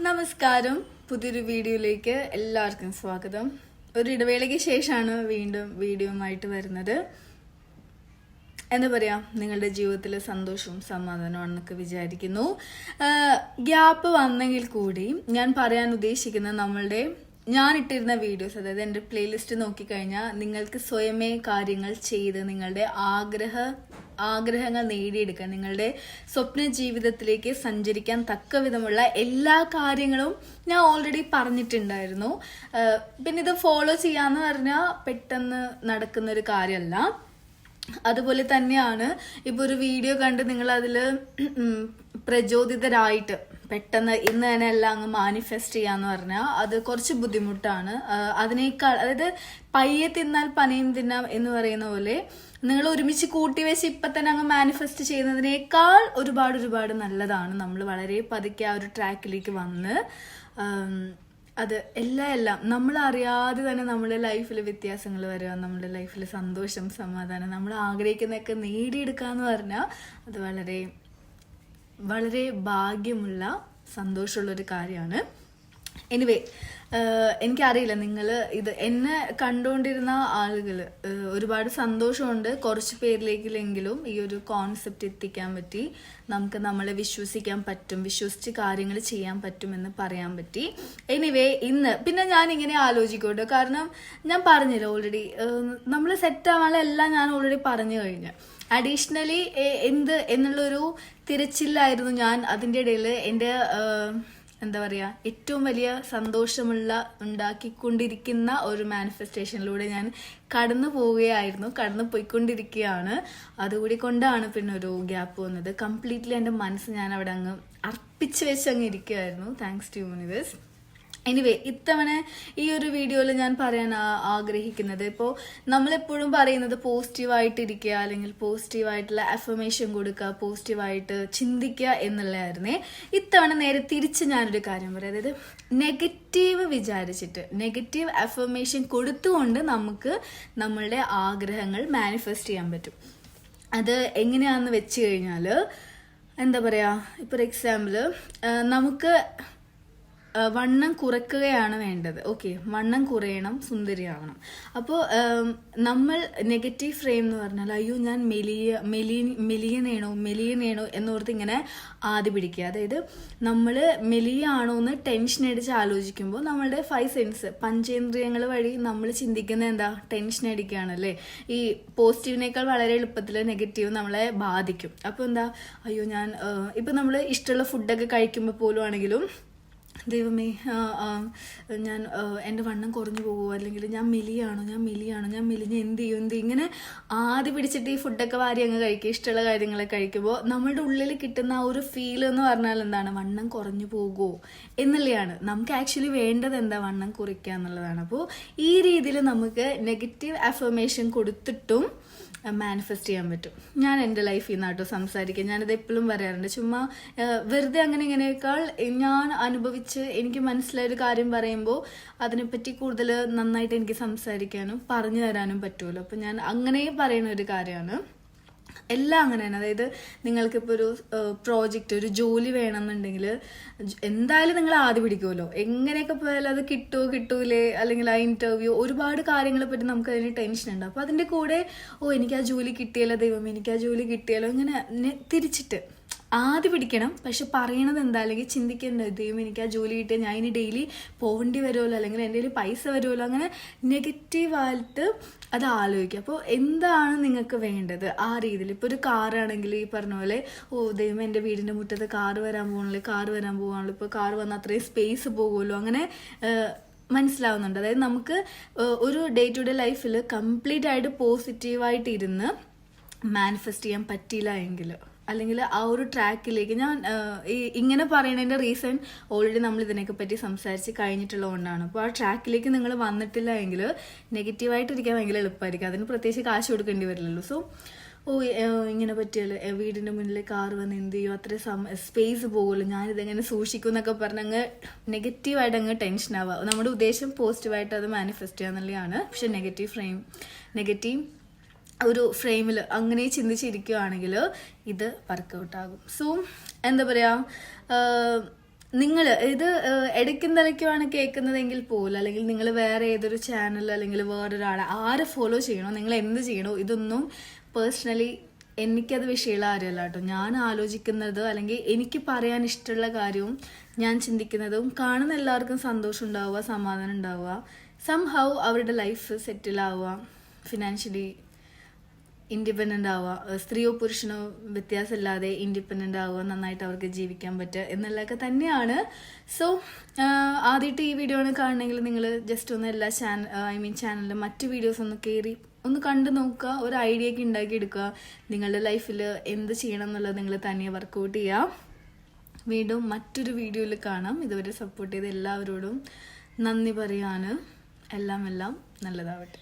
നമസ്കാരം. പുതിയൊരു വീഡിയോയിലേക്ക് എല്ലാവർക്കും സ്വാഗതം. ഒരു ഇടവേളയ്ക്ക് ശേഷമാണ് വീണ്ടും വീഡിയോയുമായിട്ട് വരുന്നത്. എന്താ പറയാ നിങ്ങളുടെ ജീവിതത്തിൽ സന്തോഷവും സമാധാനവും സമാധാനമാണെന്നൊക്കെ വിചാരിക്കുന്നു. ഗ്യാപ്പ് വന്നെങ്കിൽ കൂടി ഞാൻ പറയാൻ ഉദ്ദേശിക്കുന്ന നമ്മളുടെ ഞാൻ ഇട്ടിരുന്ന വീഡിയോസ് അതായത് എന്റെ പ്ലേലിസ്റ്റ് നോക്കിക്കഴിഞ്ഞാൽ നിങ്ങൾക്ക് സ്വയമേ കാര്യങ്ങൾ ചെയ്ത് നിങ്ങളുടെ ആഗ്രഹ ആഗ്രഹങ്ങൾ നേടിയെടുക്കാൻ നിങ്ങളുടെ സ്വപ്ന ജീവിതത്തിലേക്ക് സഞ്ചരിക്കാൻ തക്ക വിധമുള്ള എല്ലാ കാര്യങ്ങളും ഞാൻ ഓൾറെഡി പറഞ്ഞിട്ടുണ്ടായിരുന്നു. പിന്നെ ഇത് ഫോളോ ചെയ്യാന്ന് പറഞ്ഞാൽ പെട്ടെന്ന് നടക്കുന്ന ഒരു കാര്യമല്ല. അതുപോലെ തന്നെയാണ് ഇപ്പൊ ഒരു വീഡിയോ കണ്ട് നിങ്ങൾ അതിൽ പ്രചോദിതരായിട്ട് പെട്ടെന്ന് ഇന്ന് തന്നെ എല്ലാം അങ്ങ് മാനിഫെസ്റ്റ് ചെയ്യാന്ന് പറഞ്ഞാൽ അത് കുറച്ച് ബുദ്ധിമുട്ടാണ്. അതിനേക്കാൾ അതായത് പയ്യെ തിന്നാൽ പനയും തിന്നാം എന്ന് പറയുന്ന പോലെ നിങ്ങൾ ഒരുമിച്ച് കൂട്ടി വെച്ച് ഇപ്പൊ തന്നെ അങ്ങ് മാനിഫെസ്റ്റ് ചെയ്യുന്നതിനേക്കാൾ ഒരുപാട് ഒരുപാട് നല്ലതാണ്. നമ്മൾ വളരെ പതുക്കെ ആ ഒരു ട്രാക്കിലേക്ക് വന്ന് അത് എല്ലാം എല്ലാം നമ്മൾ അറിയാതെ തന്നെ നമ്മുടെ ലൈഫിൽ വ്യത്യാസങ്ങൾ വരിക നമ്മുടെ ലൈഫിൽ സന്തോഷം സമാധാനം നമ്മൾ ആഗ്രഹിക്കുന്നതൊക്കെ നേടിയെടുക്കുക എന്ന് പറഞ്ഞാൽ അത് വളരെ വളരെ ഭാഗ്യമുള്ള സന്തോഷമുള്ള ഒരു കാര്യമാണ്. എനിവേ എനിക്കറിയില്ല. നിങ്ങൾ ഇത് എന്നെ കണ്ടുകൊണ്ടിരുന്ന ആളുകൾ ഒരുപാട് സന്തോഷമുണ്ട്. കുറച്ച് പേരിലേക്കിലെങ്കിലും ഈ ഒരു കോൺസെപ്റ്റ് എത്തിക്കാൻ പറ്റി. നമുക്ക് നമ്മളെ വിശ്വസിക്കാൻ പറ്റും. വിശ്വസിച്ച് കാര്യങ്ങൾ ചെയ്യാൻ പറ്റുമെന്ന് പറയാൻ പറ്റി. എനിവേ ഇന്ന് പിന്നെ ഞാൻ ഇങ്ങനെ ആലോചിക്കോട്ടോ. കാരണം ഞാൻ പറഞ്ഞില്ല ഓൾറെഡി നമ്മൾ സെറ്റ് ആവാനുള്ള എല്ലാം ഞാൻ ഓൾറെഡി പറഞ്ഞു കഴിഞ്ഞു. അഡീഷണലി എന്ത് എന്നുള്ളൊരു തിരച്ചിലായിരുന്നു ഞാൻ അതിന്റെ ഇടയിൽ എന്റെ എന്താ പറയുക ഏറ്റവും വലിയ സന്തോഷമുള്ള ഉണ്ടാക്കിക്കൊണ്ടിരിക്കുന്ന ഒരു മാനിഫെസ്റ്റേഷനിലൂടെ ഞാൻ കടന്നു പോവുകയായിരുന്നു കടന്നു പോയിക്കൊണ്ടിരിക്കുകയാണ്. അതുകൂടി കൊണ്ടാണ് പിന്നെ ഒരു ഗ്യാപ്പ് വന്നത്. കംപ്ലീറ്റ്ലി എന്റെ മനസ്സ് ഞാൻ അവിടെ അങ്ങ് അർപ്പിച്ച് വെച്ച് അങ്ങ് ഇരിക്കുകയായിരുന്നു. താങ്ക്സ് ടു യൂണിവേഴ്സ് എനിവേ ഇത്തവണ ഈ ഒരു വീഡിയോയിൽ ഞാൻ പറയാൻ ആഗ്രഹിക്കുന്നത് ഇപ്പോൾ നമ്മളെപ്പോഴും പറയുന്നത് പോസിറ്റീവായിട്ടിരിക്കുക അല്ലെങ്കിൽ പോസിറ്റീവായിട്ടുള്ള അഫർമേഷൻ കൊടുക്കുക പോസിറ്റീവായിട്ട് ചിന്തിക്കുക എന്നുള്ളതായിരുന്നേ. ഇത്തവണ നേരെ തിരിച്ച് ഞാനൊരു കാര്യം പറയാം. അതായത് നെഗറ്റീവ് വിചാരിച്ചിട്ട് നെഗറ്റീവ് അഫർമേഷൻ കൊടുത്തുകൊണ്ട് നമുക്ക് നമ്മളുടെ ആഗ്രഹങ്ങൾ മാനിഫെസ്റ്റ് ചെയ്യാൻ പറ്റും. അത് എങ്ങനെയാണെന്ന് വെച്ച് കഴിഞ്ഞാൽ എന്താ പറയുക ഇപ്പോൾ എക്സാമ്പിൾ നമുക്ക് വണ്ണം കുറയ്ക്കുകയാണ് വേണ്ടത്. ഓക്കെ വണ്ണം കുറയണം സുന്ദരിയാവണം. അപ്പോൾ നമ്മൾ നെഗറ്റീവ് ഫ്രെയിം എന്ന് പറഞ്ഞാൽ അയ്യോ ഞാൻ മെലിയ മെലി മെലിയനേണോ മെലിയനേണോ എന്നോർത്ത് ഇങ്ങനെ ആദ്യ പിടിക്കുക. അതായത് നമ്മൾ മെലിയാണോ എന്ന് ടെൻഷൻ അടിച്ച് ആലോചിക്കുമ്പോൾ നമ്മളുടെ ഫൈവ് സെൻസ് പഞ്ചേന്ദ്രിയങ്ങൾ വഴി നമ്മൾ ചിന്തിക്കുന്നത് എന്താ? ടെൻഷൻ അടിക്കുകയാണല്ലേ? ഈ പോസിറ്റീവിനേക്കാൾ വളരെ എളുപ്പത്തിൽ നെഗറ്റീവ് നമ്മളെ ബാധിക്കും. അപ്പോൾ എന്താ? അയ്യോ ഞാൻ ഇപ്പം നമ്മൾ ഇഷ്ടമുള്ള ഫുഡൊക്കെ കഴിക്കുമ്പോൾ പോലും ആണെങ്കിലും ദൈവമേ ഞാൻ എന്റെ വണ്ണം കുറഞ്ഞു പോകുമോ അല്ലെങ്കിൽ ഞാൻ മെലിയാണോ? ഞാൻ മെലിയാണോ? ഞാൻ മെലിഞ്ഞ് എന്ത് ചെയ്യും? എന്ത് ചെയ്യും? ഇങ്ങനെ ആദ്യ പിടിച്ചിട്ട് ഈ ഫുഡൊക്കെ വാരി അങ്ങ് കഴിക്കുക ഇഷ്ടമുള്ള കാര്യങ്ങളൊക്കെ കഴിക്കുമ്പോൾ നമ്മുടെ ഉള്ളിൽ കിട്ടുന്ന ആ ഒരു ഫീൽ എന്ന് പറഞ്ഞാൽ എന്താണ്? വണ്ണം കുറഞ്ഞു പോകുമോ എന്നുള്ളതാണ്. നമുക്ക് ആക്ച്വലി വേണ്ടത് എന്താ? വണ്ണം കുറയ്ക്കുക എന്നുള്ളതാണ്. അപ്പോൾ ഈ രീതിയിൽ നമുക്ക് നെഗറ്റീവ് അഫർമേഷൻ കൊടുത്തിട്ടും മാനിഫെസ്റ്റ് ചെയ്യാൻ പറ്റും. ഞാൻ എന്റെ ലൈഫിൽ നിന്നാട്ടോ സംസാരിക്കുക. ഞാനത് എപ്പോഴും പറയാറുണ്ട്. ചുമ്മാ വെറുതെ അങ്ങനെ ഇങ്ങനെയേക്കാൾ ഞാൻ അനുഭവിച്ച് എനിക്ക് മനസ്സിലായ ഒരു കാര്യം പറയുമ്പോൾ അതിനെപ്പറ്റി കൂടുതൽ നന്നായിട്ട് എനിക്ക് സംസാരിക്കാനും പറഞ്ഞു തരാനും പറ്റുമല്ലോ. അപ്പം ഞാൻ അങ്ങനെ പറയുന്ന ഒരു കാര്യമാണ്. എല്ലാം അങ്ങനെയാണ്. അതായത് നിങ്ങൾക്കിപ്പോൾ ഒരു പ്രോജക്റ്റ് ഒരു ജോലി വേണമെന്നുണ്ടെങ്കിൽ എന്തായാലും നിങ്ങൾ ആദ്യം പിടിക്കുമല്ലോ. എങ്ങനെയൊക്കെ പോയാലും അത് കിട്ടുമോ കിട്ടൂലേ? അല്ലെങ്കിൽ ആ ഇന്റർവ്യൂ ഒരുപാട് കാര്യങ്ങളെ പറ്റി നമുക്ക് അതിന് ടെൻഷൻ ഉണ്ട്. അപ്പോൾ അതിന്റെ കൂടെ ഓ എനിക്ക് ആ ജോലി കിട്ടിയല്ലോ ദൈവം എനിക്ക് ആ ജോലി കിട്ടിയല്ലോ ഇങ്ങനെ തിരിച്ചിട്ട്. ആദ്യം പിടിക്കണം. പക്ഷെ പറയണത് എന്താ? അല്ലെങ്കിൽ ചിന്തിക്കേണ്ട. ദൈവം എനിക്ക് ആ ജോലി കിട്ടിയ ഞാൻ ഇനി ഡെയിലി പോകേണ്ടി വരുമല്ലോ? അല്ലെങ്കിൽ എന്റെ കയ്യിൽ പൈസ വരുമല്ലോ? അങ്ങനെ നെഗറ്റീവായിട്ട് അത് ആലോചിക്കുക. അപ്പോൾ എന്താണ് നിങ്ങൾക്ക് വേണ്ടത്? ആ രീതിയിൽ. ഇപ്പോൾ ഒരു കാറാണെങ്കിൽ ഈ പറഞ്ഞ പോലെ ഓ ദൈവം എന്റെ വീടിന്റെ മുറ്റത്ത് കാറ് വരാൻ പോകണല്ലോ കാറ് വരാൻ പോകാണല്ലോ ഇപ്പോൾ കാറ് വന്നാൽ അത്രയും സ്പേസ് പോകുമല്ലോ? അങ്ങനെ മനസ്സിലാവുന്നുണ്ട്. അതായത് നമുക്ക് ഒരു ഡേ ടു ഡേ ലൈഫിൽ കംപ്ലീറ്റ് ആയിട്ട് പോസിറ്റീവായിട്ട് ഇരുന്ന് മാനിഫെസ്റ്റ് ചെയ്യാൻ പറ്റിയില്ല എങ്കിൽ. അല്ലെങ്കിൽ ആ ഒരു ട്രാക്കിലേക്ക് ഞാൻ ഇങ്ങനെ പറയുന്നതിന്റെ റീസൺ ഓൾറെഡി നമ്മൾ ഇതിനെയൊക്കെ പറ്റി സംസാരിച്ച് കഴിഞ്ഞിട്ടുള്ളതുകൊണ്ടാണ്. അപ്പോൾ ആ ട്രാക്കിലേക്ക് നിങ്ങൾ വന്നിട്ടില്ല എങ്കിൽ നെഗറ്റീവായിട്ടിരിക്കാൻ ഭയങ്കര എളുപ്പമായിരിക്കും. അതിന് പ്രത്യേകിച്ച് കാശ് കൊടുക്കേണ്ടി വരില്ലല്ലോ. സോ ഓ ഇങ്ങനെ പറ്റിയല്ലോ വീടിന്റെ മുന്നിൽ കാർ വന്ന് എന്ത് ചെയ്യും? അത്രയും സം സ്പേസ് പോകുമല്ലോ ഞാനിതെങ്ങനെ സൂക്ഷിക്കും എന്നൊക്കെ പറഞ്ഞ് അങ്ങ് നെഗറ്റീവായിട്ട് അങ്ങ് ടെൻഷൻ ആവുക. നമ്മുടെ ഉദ്ദേശം പോസിറ്റീവായിട്ട് അത് മാനിഫെസ്റ്റ് ചെയ്യുക എന്നുള്ളതാണ് പക്ഷെ നെഗറ്റീവ് ഫ്രെയിം നെഗറ്റീവ് ഒരു ഫ്രെയിമിൽ അങ്ങനെ ചിന്തിച്ചിരിക്കുകയാണെങ്കിൽ ഇത് വർക്കൗട്ട് ആകും സോ എന്താ പറയുക നിങ്ങൾ ഇത് ഇടയ്ക്കും തലയ്ക്കുമാണ് കേൾക്കുന്നതെങ്കിൽ പോലും അല്ലെങ്കിൽ നിങ്ങൾ വേറെ ഏതൊരു ചാനൽ അല്ലെങ്കിൽ വേറൊരാളെ ആരെ ഫോളോ ചെയ്യണോ നിങ്ങൾ എന്ത് ചെയ്യണോ ഇതൊന്നും പേഴ്സണലി എനിക്കത് വിഷയമുള്ള കാര്യമല്ല കേട്ടോ. ഞാൻ ആലോചിക്കുന്നത് അല്ലെങ്കിൽ എനിക്ക് പറയാൻ ഇഷ്ടമുള്ള കാര്യവും ഞാൻ ചിന്തിക്കുന്നതും കാണുന്ന എല്ലാവർക്കും സന്തോഷം ഉണ്ടാവുക സമാധാനം ഉണ്ടാവുക. സംഹൗ അവരുടെ ലൈഫ് സെറ്റിൽ ആവുക ഫിനാൻഷ്യലി ഇൻഡിപെൻഡന്റ് ആവുക. സ്ത്രീയോ പുരുഷനോ വ്യത്യാസമില്ലാതെ ഇൻഡിപെൻഡന്റ് ആവുക നന്നായിട്ട് അവർക്ക് ജീവിക്കാൻ പറ്റുക എന്നുള്ളതൊക്കെ തന്നെയാണ്. സോ ആദ്യമായിട്ട് ഈ വീഡിയോ ആണ് കാണണമെങ്കിൽ നിങ്ങൾ ജസ്റ്റ് ഒന്ന് എല്ലാ ചാനൽ ഐ മീൻ ചാനലിലെ മറ്റ് വീഡിയോസ് ഒന്ന് കയറി ഒന്ന് കണ്ടു നോക്കുക. ഒരു ഐഡിയ ഒക്കെ ഉണ്ടാക്കിയെടുക്കുക. നിങ്ങളുടെ ലൈഫിൽ എന്ത് ചെയ്യണം എന്നുള്ളത് നിങ്ങൾ തനിയെ വർക്കൗട്ട് ചെയ്യുക. വീണ്ടും മറ്റൊരു വീഡിയോയിൽ കാണാം. ഇതുവരെ സപ്പോർട്ട് ചെയ്ത എല്ലാവരോടും നന്ദി പറയാൻ എല്ലാം എല്ലാം നല്ലതാവട്ടെ.